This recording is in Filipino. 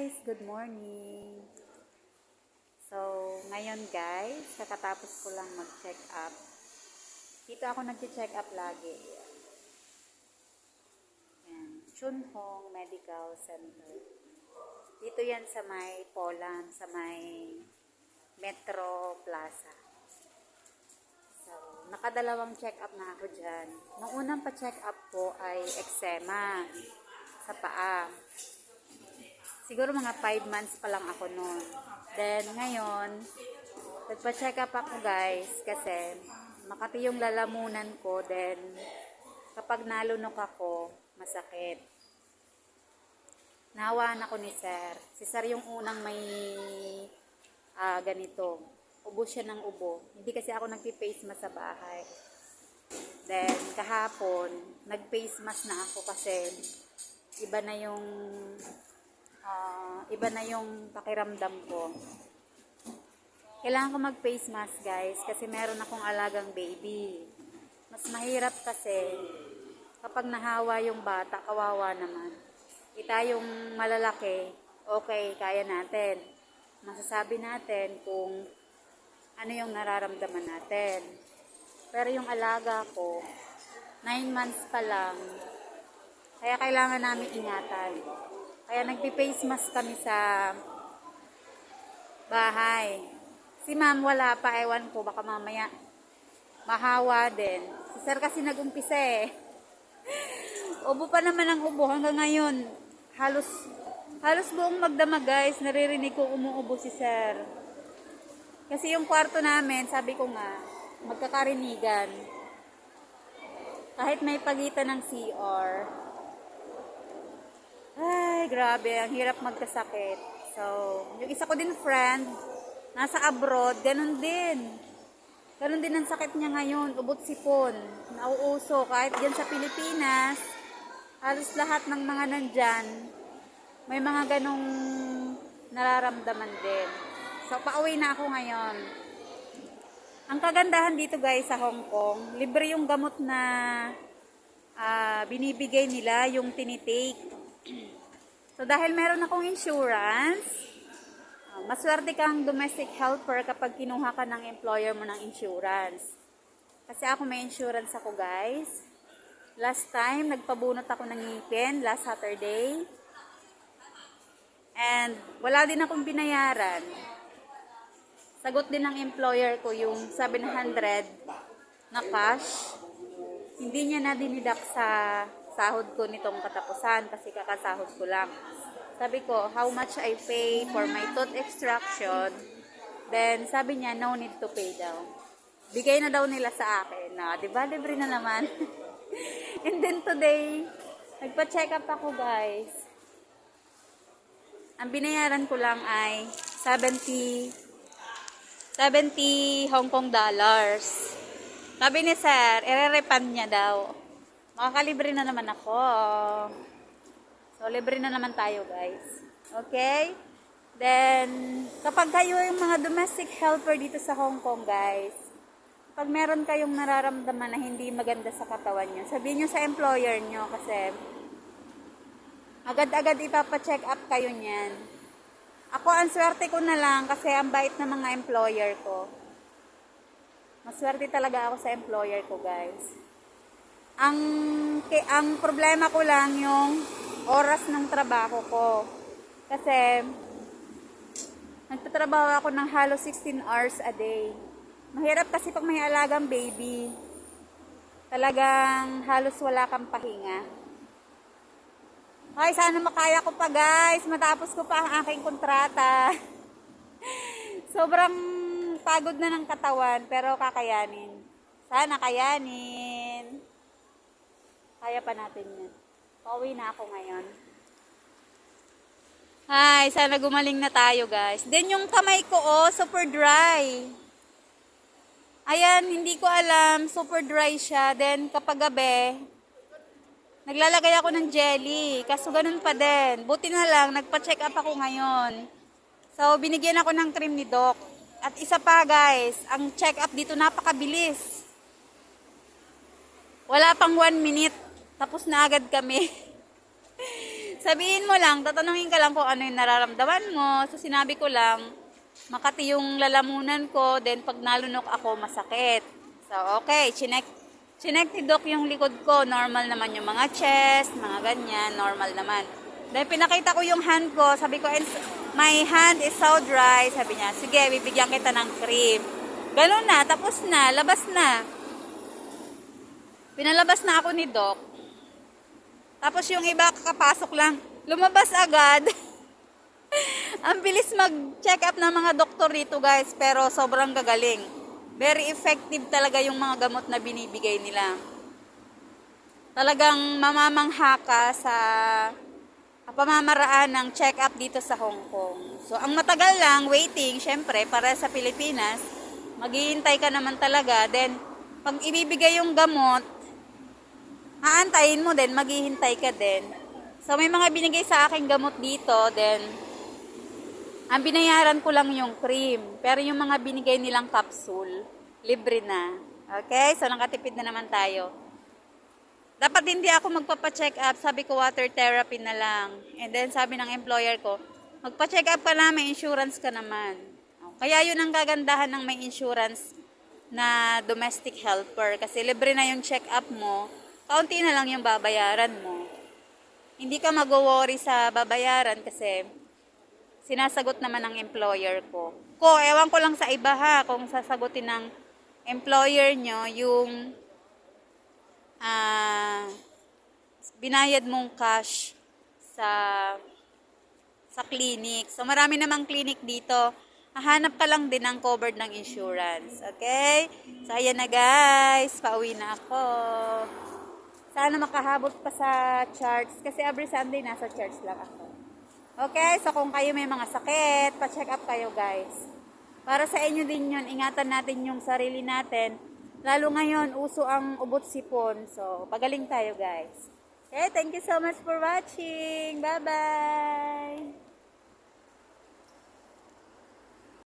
guys, good morning. So, ngayon guys, kakatapos ko lang mag-check up. Dito ako nag-check up lagi. Yan, Chunhong Medical Center. Dito yan sa may Poland, sa may Metro Plaza. So, nakadalawang check up na ako dyan. Nung unang pa-check up ko ay eczema sa paa. Siguro mga 5 months pa lang ako noon. Then, ngayon, nagpa-check up ako guys kasi makati yung lalamunan ko. Then, kapag nalunok ako, masakit. Nawaan ako ni Sir. Si Sir yung unang may ah, ganito. Ubo siya ng ubo. Hindi kasi ako nagpi-face mask sa bahay. Then, kahapon, nag-face mask na ako kasi iba na yung ah, iba na yung pakiramdam ko. Kailangan ko mag-face mask, guys, kasi meron akong alagang baby. Mas mahirap kasi kapag nahawa yung bata, kawawa naman. Kita yung malalaki, okay, kaya natin. Masasabi natin kung ano yung nararamdaman natin. Pero yung alaga ko, 9 months pa lang, kaya kailangan namin ingatan. Kaya nagpi-face mask kami sa bahay. Si ma'am wala pa, ewan ko, baka mamaya mahawa din. Si sir kasi nagumpisa eh. ubo pa naman ang ubo hanggang ngayon. Halos, halos buong magdamag guys, naririnig ko umuubo si sir. Kasi yung kwarto namin, sabi ko nga, magkakarinigan. Kahit may pagitan ng CR, ay, grabe. Ang hirap magkasakit. So, yung isa ko din friend, nasa abroad, ganun din. Ganun din ang sakit niya ngayon, ubot sipon. Nauuso, kahit dyan sa Pilipinas, halos lahat ng mga nandyan, may mga ganong nararamdaman din. So, pauwi na ako ngayon. Ang kagandahan dito guys sa Hong Kong, libre yung gamot na ah, binibigay nila, yung tinitake. So, dahil meron akong insurance, uh, maswerte kang domestic helper kapag kinuha ka ng employer mo ng insurance. Kasi ako may insurance ako, guys. Last time, nagpabunot ako ng ngipin, last Saturday. And wala din akong binayaran. Sagot din ng employer ko yung 700 na cash. Hindi niya na dinidak sa sahod ko nitong katapusan kasi kakasahod ko lang. Sabi ko, how much I pay for my tooth extraction. Then, sabi niya, no need to pay daw. Bigay na daw nila sa akin. Na, di ba, libre na naman. And then today, nagpa-check up ako guys. Ang binayaran ko lang ay 70 70 Hong Kong dollars. Sabi ni sir, ire-refund niya daw. Makakalibre na naman ako. So, libre na naman tayo, guys. Okay? Then, kapag kayo yung mga domestic helper dito sa Hong Kong, guys, pag meron kayong nararamdaman na hindi maganda sa katawan nyo, sabihin nyo sa employer nyo kasi agad-agad ipapacheck up kayo niyan. Ako, ang swerte ko na lang kasi ang bait ng mga employer ko. Maswerte talaga ako sa employer ko, guys. Ang ang problema ko lang yung oras ng trabaho ko. Kasi nagtatrabaho ako ng halos 16 hours a day. Mahirap kasi pag may alagang baby. Talagang halos wala kang pahinga. Ay, sana makaya ko pa guys. Matapos ko pa ang aking kontrata. Sobrang pagod na ng katawan pero kakayanin. Sana kayanin. Kaya pa natin yan. Pauwi na ako ngayon. Hi, sana gumaling na tayo guys. Then yung kamay ko oh, super dry. Ayan, hindi ko alam, super dry siya. Then kapag gabi, naglalagay ako ng jelly. Kaso ganun pa din. Buti na lang, nagpa-check up ako ngayon. So, binigyan ako ng cream ni Doc. At isa pa guys, ang check up dito napakabilis. Wala pang one minute. Tapos na agad kami. sabihin mo lang, tatanungin ka lang kung ano yung nararamdaman mo. So, sinabi ko lang, makati yung lalamunan ko, then pag nalunok ako, masakit. So, okay, chinek, chinek ni Doc yung likod ko, normal naman yung mga chest, mga ganyan, normal naman. Then pinakita ko yung hand ko, sabi ko, "And my hand is so dry, sabi niya, sige, bibigyan kita ng cream. Ganun na, tapos na, labas na. Pinalabas na ako ni Doc. Tapos yung iba kakapasok lang, lumabas agad. Ang bilis mag-check up ng mga doktor dito guys, pero sobrang gagaling. Very effective talaga yung mga gamot na binibigay nila. Talagang mamamangha ka sa pamamaraan ng check-up dito sa Hong Kong. So, ang matagal lang, waiting, syempre, para sa Pilipinas, maghihintay ka naman talaga. Then, pag ibibigay yung gamot, aantayin mo din, maghihintay ka din. So, may mga binigay sa aking gamot dito, then, ang binayaran ko lang yung cream. Pero yung mga binigay nilang capsule, libre na. Okay? So, nakatipid na naman tayo. Dapat hindi ako magpapa-check up. Sabi ko, water therapy na lang. And then, sabi ng employer ko, magpa-check up ka na, may insurance ka naman. Kaya yun ang gagandahan ng may insurance na domestic helper. Kasi libre na yung check up mo, kaunti na lang yung babayaran mo. Hindi ka mag-worry sa babayaran kasi sinasagot naman ng employer ko. Ko, ewan ko lang sa iba ha, kung sasagutin ng employer nyo yung ah binayad mong cash sa sa clinic. So marami namang clinic dito. Hahanap ka lang din ng covered ng insurance. Okay? So ayan na guys, pauwi na ako. Sana makahabot pa sa charts kasi every Sunday nasa church lang ako. Okay, so kung kayo may mga sakit, pa-check up kayo guys. Para sa inyo din yun, ingatan natin yung sarili natin. Lalo ngayon, uso ang ubot sipon. So, pagaling tayo guys. Okay, thank you so much for watching. Bye-bye!